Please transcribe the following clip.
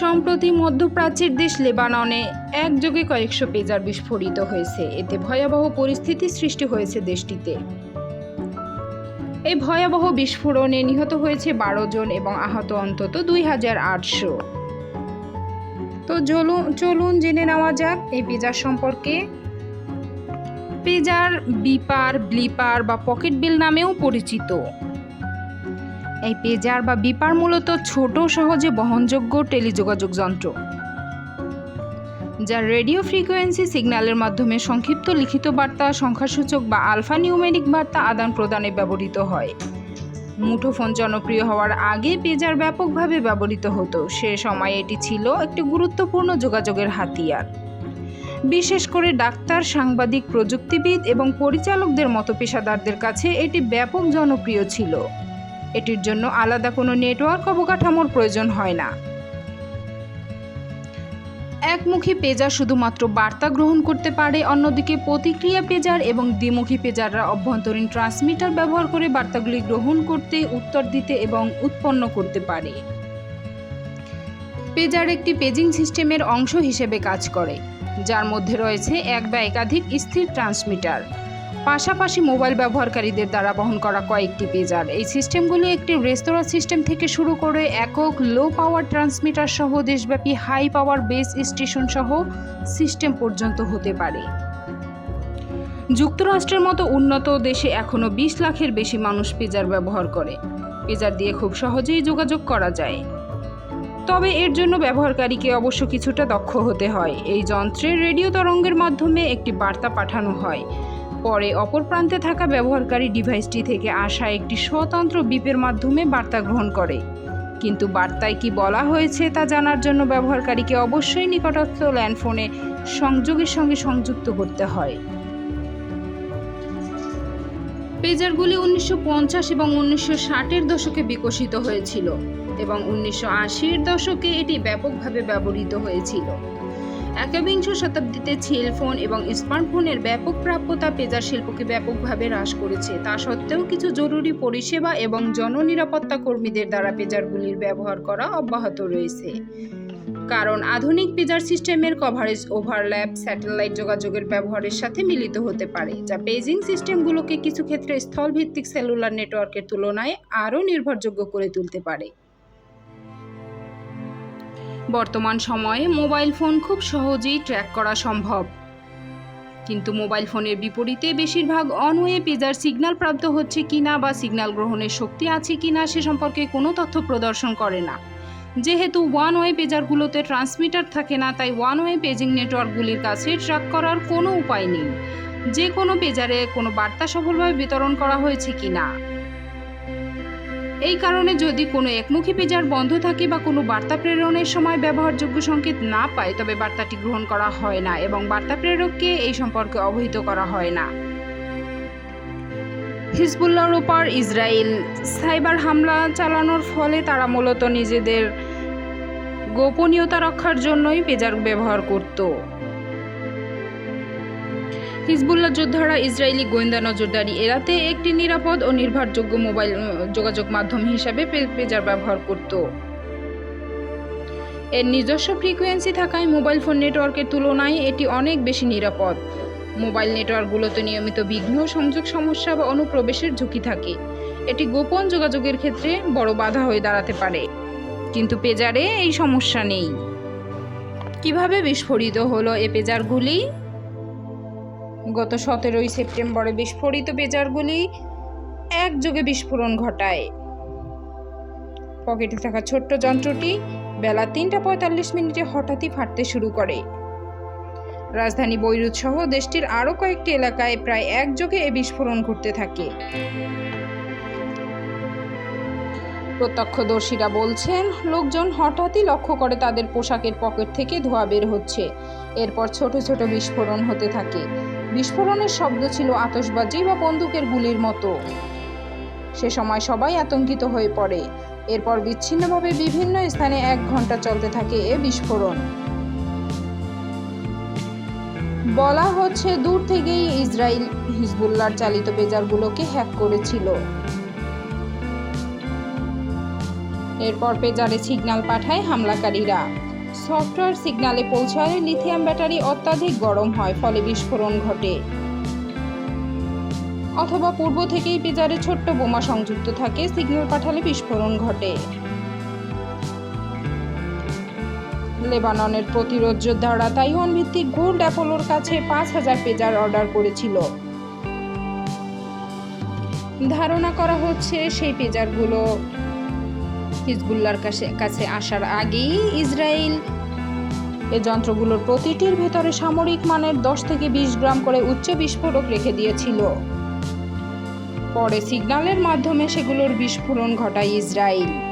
সম্প্রতি মধ্যপ্রাচ্যের দেশ লেবাননে একযোগে কয়েকশো পেজার বিস্ফোরিত হয়েছে। এতে ভয়াবহ পরিস্থিতি সৃষ্টি হয়েছে দেশটিতে। এই ভয়াবহ বিস্ফোরণে নিহত হয়েছে বারো জন এবং আহত অন্তত দুই হাজার আটশো। তো চলুন জেনে নেওয়া যাক এই পেজার সম্পর্কে। পেজার বিপার, ব্লিপার বা পকেট বিল নামেও পরিচিত। এই পেজার বা বিপার মূলত ছোট, সহজে বহনযোগ্য টেলিযোগাযোগ যন্ত্র, যা রেডিও ফ্রিকোয়েন্সি সিগন্যালের মাধ্যমে সংক্ষিপ্ত লিখিত বার্তা, সংখ্যাসূচক বা আলফা নিউমেরিক বার্তা আদান প্রদানে ব্যবহৃত হয়। মুঠোফোন জনপ্রিয় হওয়ার আগে পেজার ব্যাপকভাবে ব্যবহৃত হতো। সে সময় এটি ছিল একটি গুরুত্বপূর্ণ যোগাযোগের হাতিয়ার। বিশেষ করে ডাক্তার, সাংবাদিক, প্রযুক্তিবিদ এবং পরিচালকদের মতো পেশাদারদের কাছে এটি ব্যাপক জনপ্রিয় ছিল। এটির জন্য আলাদা কোনো নেটওয়ার্ক অবকাঠামোর প্রয়োজন হয় না। একমুখী পেজার শুধুমাত্র বার্তা গ্রহণ করতে পারে, অন্যদিকে প্রতিক্রিয়া পেজার এবং দ্বিমুখী পেজাররা অভ্যন্তরীণ ট্রান্সমিটার ব্যবহার করে বার্তাগুলি গ্রহণ করতে, উত্তর দিতে এবং উৎপন্ন করতে পারে। পেজার একটি পেজিং সিস্টেমের অংশ হিসেবে কাজ করে, যার মধ্যে রয়েছে এক বা একাধিক স্থির ট্রান্সমিটার। পাশাপাশি মোবাইল ব্যবহারকারীদের দ্বারা বহন করা কয়েকটি পেজার এই সিস্টেমগুলি একটি রেস্তোরাঁ সিস্টেম থেকে শুরু করে একক লো পাওয়ার ট্রান্সমিটার সহ দেশব্যাপী হাই পাওয়ার বেস স্টেশন সহ সিস্টেম পর্যন্ত হতে পারে। যুক্তরাষ্ট্রের মতো উন্নত দেশে এখনও বিশ লাখের বেশি মানুষ পেজার ব্যবহার করে। পেজার দিয়ে খুব সহজেই যোগাযোগ করা যায়। তবে এর জন্য ব্যবহারকারীকে অবশ্য কিছুটা দক্ষ হতে হয়। এই যন্ত্রে রেডিও তরঙ্গের মাধ্যমে একটি বার্তা পাঠানো হয়। পরে অপর প্রান্তে থাকা ব্যবহারকারী ডিভাইসটি থেকে আসা একটি স্বতন্ত্র বিপের মাধ্যমে বার্তা গ্রহণ করে। কিন্তু বার্তায় কি বলা হয়েছে তা জানার জন্য ব্যবহারকারীকে অবশ্যই নিকটস্থ ল্যান্ডফোনে সংযোগের সঙ্গে সংযুক্ত করতে হয়। পেজারগুলি উনিশশো পঞ্চাশ এবং উনিশশো ষাটের দশকে বিকশিত হয়েছিল এবং উনিশশো আশির দশকে এটি ব্যাপকভাবে ব্যবহৃত হয়েছিল। একবিংশ শতাব্দীতে সেলফোন এবং স্মার্টফোনের ব্যাপক প্রাপ্যতা পেজার শিল্পকে ব্যাপকভাবে হ্রাস করেছে। তা সত্ত্বেও কিছু জরুরি পরিষেবা এবং জননিরাপত্তা কর্মীদের দ্বারা পেজারগুলির ব্যবহার করা অব্যাহত রয়েছে। কারণ আধুনিক পেজার সিস্টেমের কভারেজ ওভারল্যাপ স্যাটেলাইট যোগাযোগের ব্যবহারের সাথে মিলিত হতে পারে, যা পেজিং সিস্টেমগুলোকে কিছু ক্ষেত্রে স্থলভিত্তিক সেলুলার নেটওয়ার্কের তুলনায় আরও নির্ভরযোগ্য করে তুলতে পারে। বর্তমান সময়ে মোবাইল ফোন খুব সহজেই ট্র্যাক করা সম্ভব। কিন্তু মোবাইল ফোনের বিপরীতে বেশিরভাগ অনওয়ে পেজার সিগন্যাল প্রাপ্ত হচ্ছে কিনা বা সিগন্যাল গ্রহণের শক্তি আছে কিনা সে সম্পর্কে কোনো তথ্য প্রদর্শন করে না। যেহেতু ওয়ান ওয়ে পেজারগুলোতে ট্রান্সমিটার থাকে না, তাই ওয়ান ওয়ে পেজিং নেটওয়ার্কগুলির কাছে ট্র্যাক করার কোনো উপায় নেই। যে কোনো পেজারে কোনো বার্তা সফলভাবে বিতরণ করা হয়েছে কিনা। এই কারণে যদি কোনো একমুখী পেজার বন্ধ থাকে বা কোনো বার্তা প্রেরণের সময় ব্যবহারযোগ্য সংকেত না পায়, তবে বার্তাটি গ্রহণ করা হয় না এবং বার্তা প্রেরককে এই সম্পর্কে অবহিত করা হয় না। হিজবুল্লাহর ওপর ইসরায়েল সাইবার হামলা চালানোর ফলে তারা মূলত নিজেদের গোপনীয়তা রক্ষার জন্যই পেজার ব্যবহার করত। হিজবুল্লাহ যোদ্ধারা ইসরায়েলি গোয়েন্দা নজরদারি এড়াতে একটি নিরাপদ ও নির্ভরযোগ্য মোবাইল যোগাযোগ মাধ্যম হিসাবে পেজার ব্যবহার করত। এর নিজস্ব ফ্রিকোয়েন্সি থাকায় মোবাইল ফোন নেটওয়ার্কের তুলনায় এটি অনেক বেশি নিরাপদ। মোবাইল নেটওয়ার্কগুলোতে নিয়মিত বিঘ্ন, সংযোগ সমস্যা বা অনুপ্রবেশের ঝুঁকি থাকে। এটি গোপন যোগাযোগের ক্ষেত্রে বড় বাধা হয়ে দাঁড়াতে পারে। কিন্তু পেজারে এই সমস্যা নেই। কীভাবে বিস্ফোরিত হলো এ পেজারগুলি? গত সতেরোই সেপ্টেম্বরে বিস্ফোরিত পেজারগুলি একযোগে বিস্ফোরণ ঘটায়। পকেটে থাকা ছোট্ট যন্ত্রটি বেলা তিনটা পঁয়তাল্লিশ মিনিটে হঠাৎই ফাটতে শুরু করে। রাজধানী বৈরুত সহ দেশটির আরও কয়েকটি এলাকায় প্রায় একযোগে এ বিস্ফোরণ ঘটতে থাকে। প্রত্যক্ষদর্শীরা বলছেন, লোকজন হঠাৎই লক্ষ্য করে তাদের পোশাকের পকেট থেকে ধোঁয়া বের হচ্ছে। এরপর ছোট ছোট বিস্ফোরণ হতে থাকে। বিস্ফোরণের শব্দ ছিল আতশবাজি বা বন্দুকের গুলির মতো। সে সময় সবাই আতঙ্কিত হয়ে পড়ে। এরপর বিচ্ছিন্নভাবে বিভিন্ন স্থানে এক ঘণ্টা চলতে থাকে এ বিস্ফোরণ। বলা হচ্ছে দূর থেকেই ইসরায়েল হিজবুল্লাহর চালিত পেজারগুলোকে হ্যাক করেছিল। এরপর পেজারে সিগন্যাল পাঠায় হামলাকারীরা। সফটওয়্যার সিগনালে পৌঁছালে লিথিয়াম ব্যাটারি অত্যাধিক গরম হয়, ফলে বিস্ফোরণ ঘটে। অথবা পূর্ব থেকেই পেজারে ছোট্ট বোমা সংযুক্ত থাকে, সিগন্যাল পাঠালে বিস্ফোরণ ঘটে। লেবাননের প্রতিরোধ যোদ্ধারা তাইওয়ান ভিত্তিক গোল্ড অ্যাপোলোর কাছে পাঁচ হাজার পেজার অর্ডার করেছিল। ধারণা করা হচ্ছে সেই পেজারগুলো হিজবুল্লার কাছে কাছে আসার আগেই ইসরায়েল এ যন্ত্রগুলোর প্রতিটির ভেতরে সামরিক মানের দশ থেকে বিশ গ্রাম করে উচ্চ বিস্ফোরক রেখে দিয়েছিল। পরে সিগন্যালের মাধ্যমে সেগুলোর বিস্ফোরণ ঘটায় ইসরায়েল।